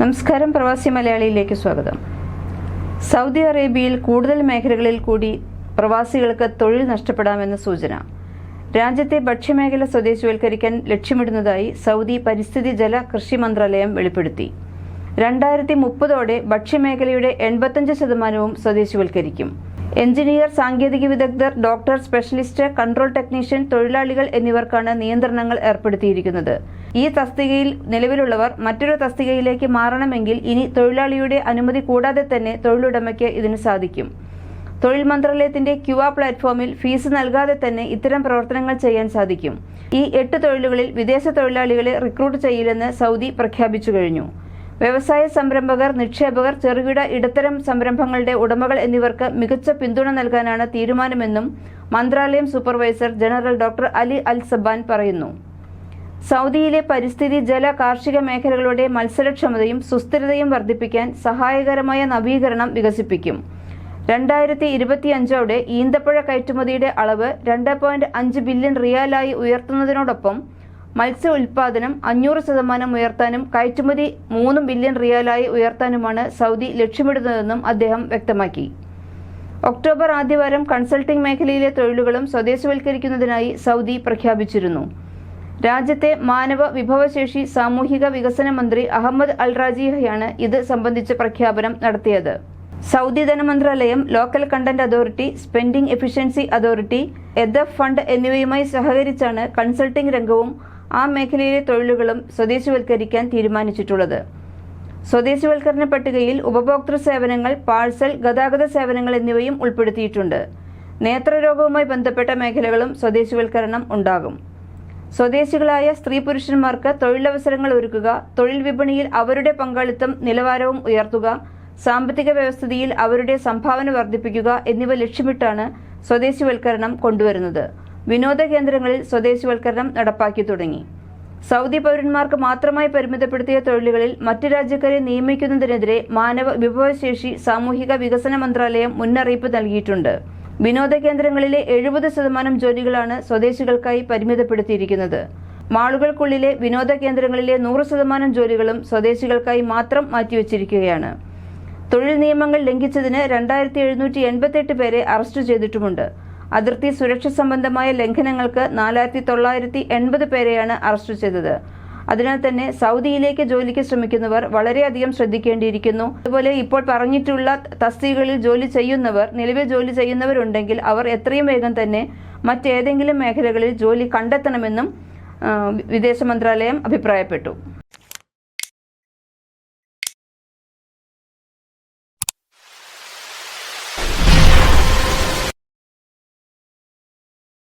നമസ്കാരം പ്രവാസി മലയാളിയിലേക്ക് സ്വാഗതം. സൗദി അറേബ്യയിൽ കൂടുതൽ മേഖലകളിൽ കൂടി പ്രവാസികൾക്ക് തൊഴിൽ നഷ്ടപ്പെടാമെന്ന സൂചന. രാജ്യത്തെ ഭക്ഷ്യമേഖല സ്വദേശിവൽക്കരിക്കാൻ ലക്ഷ്യമിടുന്നതായി സൗദി പരിസ്ഥിതി ജല കൃഷി മന്ത്രാലയം വെളിപ്പെടുത്തി. രണ്ടായിരത്തി മുപ്പതോടെ ഭക്ഷ്യമേഖലയുടെ എൺപത്തഞ്ച് ശതമാനവും സ്വദേശിവൽക്കരിക്കും. എഞ്ചിനീയർ സാങ്കേതിക വിദഗ്ധർ ഡോക്ടർ സ്പെഷ്യലിസ്റ്റ് കൺട്രോൾ ടെക്നീഷ്യൻ തൊഴിലാളികൾ എന്നിവർക്കാണ് നിയന്ത്രണങ്ങൾ ഏർപ്പെടുത്തിയിരിക്കുന്നത്. ഈ തസ്തികയിൽ നിലവിലുള്ളവർ മറ്റൊരു തസ്തികയിലേക്ക് മാറണമെങ്കിൽ ഇനി തൊഴിലാളിയുടെ അനുമതി കൂടാതെ തന്നെ തൊഴിലുടമയ്ക്ക് ഇതിന് സാധിക്കും. തൊഴിൽ മന്ത്രാലയത്തിന്റെ ക്യുവ പ്ലാറ്റ്ഫോമിൽ ഫീസ് നൽകാതെ തന്നെ ഇത്തരം പ്രവർത്തനങ്ങൾ ചെയ്യാൻ സാധിക്കും. ഈ എട്ട് തൊഴിലുകളിൽ വിദേശ തൊഴിലാളികളെ റിക്രൂട്ട് ചെയ്യില്ലെന്ന് സൗദി പ്രഖ്യാപിച്ചു കഴിഞ്ഞു. വ്യവസായ സംരംഭകർ നിക്ഷേപകർ ചെറുകിട ഇടത്തരം സംരംഭങ്ങളുടെ ഉടമകൾ എന്നിവർക്ക് മികച്ച പിന്തുണ നൽകാനാണ് തീരുമാനമെന്നും മന്ത്രാലയം supervisor general doctor Ali Al Saban പറയുന്നു. സൗദിയിലെ പരിസ്ഥിതി ജല കാർഷിക മേഖലകളുടെ മത്സരക്ഷമതയും സുസ്ഥിരതയും വർദ്ധിപ്പിക്കാൻ സഹായകരമായ നവീകരണം വികസിപ്പിക്കും. രണ്ടായിരത്തി ഇരുപത്തിയഞ്ചോടെ ഈന്തപ്പഴ കയറ്റുമതിയുടെ അളവ് രണ്ട് പോയിന്റ് അഞ്ച് ബില്യൺ റിയാലായി ഉയർത്തുന്നതിനോടൊപ്പം മത്സ്യ ഉൽപാദനം അഞ്ഞൂറ് ശതമാനം ഉയർത്താനും കയറ്റുമതി മൂന്ന് ബില്യൺ റിയാലായി ഉയർത്താനുമാണ് സൗദി ലക്ഷ്യമിടുന്നതെന്നും അദ്ദേഹം വ്യക്തമാക്കി. ഒക്ടോബർ ആദ്യവാരം കൺസൾട്ടിംഗ് മേഖലയിലെ തൊഴിലുകളും സ്വദേശവൽക്കരിക്കുന്നതിനായി സൗദി പ്രഖ്യാപിച്ചിരുന്നു. രാജ്യത്തെ മാനവ വിഭവശേഷി സാമൂഹിക വികസന മന്ത്രി അഹമ്മദ് അൽ റാജിഹയാണ് ഇത് സംബന്ധിച്ച പ്രഖ്യാപനം നടത്തിയത്. സൗദി ധനമന്ത്രാലയം local content authority spending efficiency authority Hadaf fund എന്നിവയുമായി സഹകരിച്ചാണ് കൺസൾട്ടിംഗ് രംഗവും ആ മേഖലയിലെ തൊഴിലുകളും സ്വദേശിവൽക്കരിക്കാൻ തീരുമാനിച്ചിട്ടുള്ളത്. സ്വദേശിവൽക്കരണ പട്ടികയിൽ ഉപഭോക്തൃ സേവനങ്ങൾ പാഴ്സൽ ഗതാഗത സേവനങ്ങൾ എന്നിവയും ഉൾപ്പെടുത്തിയിട്ടുണ്ട്. നേത്രരോഗവുമായി ബന്ധപ്പെട്ട മേഖലകളും സ്വദേശിവൽക്കരണം ഉണ്ടാകും. സ്വദേശികളായ സ്ത്രീ പുരുഷന്മാർക്ക് തൊഴിലവസരങ്ങൾ ഒരുക്കുക തൊഴിൽ വിപണിയിൽ അവരുടെ പങ്കാളിത്തം നിലവാരവും ഉയർത്തുക സാമ്പത്തിക വ്യവസ്ഥിതിയിൽ അവരുടെ സംഭാവന വർദ്ധിപ്പിക്കുക എന്നിവ ലക്ഷ്യമിട്ടാണ് സ്വദേശിവൽക്കരണം കൊണ്ടുവരുന്നത്. വിനോദ കേന്ദ്രങ്ങളിൽ സ്വദേശിവൽക്കരണം നടപ്പാക്കി തുടങ്ങി. സൗദി പൗരന്മാർക്ക് മാത്രമായി പരിമിതപ്പെടുത്തിയ തൊഴിലുകളിൽ മറ്റു രാജ്യക്കാരെ നിയമിക്കുന്നതിനെതിരെ മാനവ വിഭവശേഷി സാമൂഹിക വികസന മന്ത്രാലയം മുന്നറിയിപ്പ് നൽകിയിട്ടുണ്ട്. വിനോദ കേന്ദ്രങ്ങളിലെ എഴുപത് ശതമാനം ജോലികളാണ് സ്വദേശികൾക്കായി പരിമിതപ്പെടുത്തിയിരിക്കുന്നത്. മാളുകൾക്കുള്ളിലെ വിനോദ കേന്ദ്രങ്ങളിലെ നൂറ് ശതമാനം ജോലികളും സ്വദേശികൾക്കായി മാത്രം മാറ്റിവെച്ചിരിക്കുകയാണ്. തൊഴിൽ നിയമങ്ങൾ ലംഘിച്ചതിന് രണ്ടായിരത്തി എഴുന്നൂറ്റി എൺപത്തെട്ട് പേരെ അറസ്റ്റ് ചെയ്തിട്ടുമുണ്ട്. അതിർത്തി സുരക്ഷ സംബന്ധമായ ലംഘനങ്ങൾക്ക് നാലായിരത്തി തൊള്ളായിരത്തി എൺപത് പേരെയാണ് അറസ്റ്റ് ചെയ്തത്. അതിനാൽ തന്നെ സൗദിയിലേക്ക് ജോലിക്ക് ശ്രമിക്കുന്നവർ വളരെയധികം ശ്രദ്ധിക്കേണ്ടിയിരിക്കുന്നു. അതുപോലെ ഇപ്പോൾ പറഞ്ഞിട്ടുള്ള തസ്തികകളിൽ ജോലി ചെയ്യുന്നവർ നിലവിൽ ജോലി ചെയ്യുന്നവരുണ്ടെങ്കിൽ അവർ എത്രയും വേഗം തന്നെ മറ്റേതെങ്കിലും മേഖലകളിൽ ജോലി കണ്ടെത്തണമെന്നും വിദേശ മന്ത്രാലയം അഭിപ്രായപ്പെട്ടു.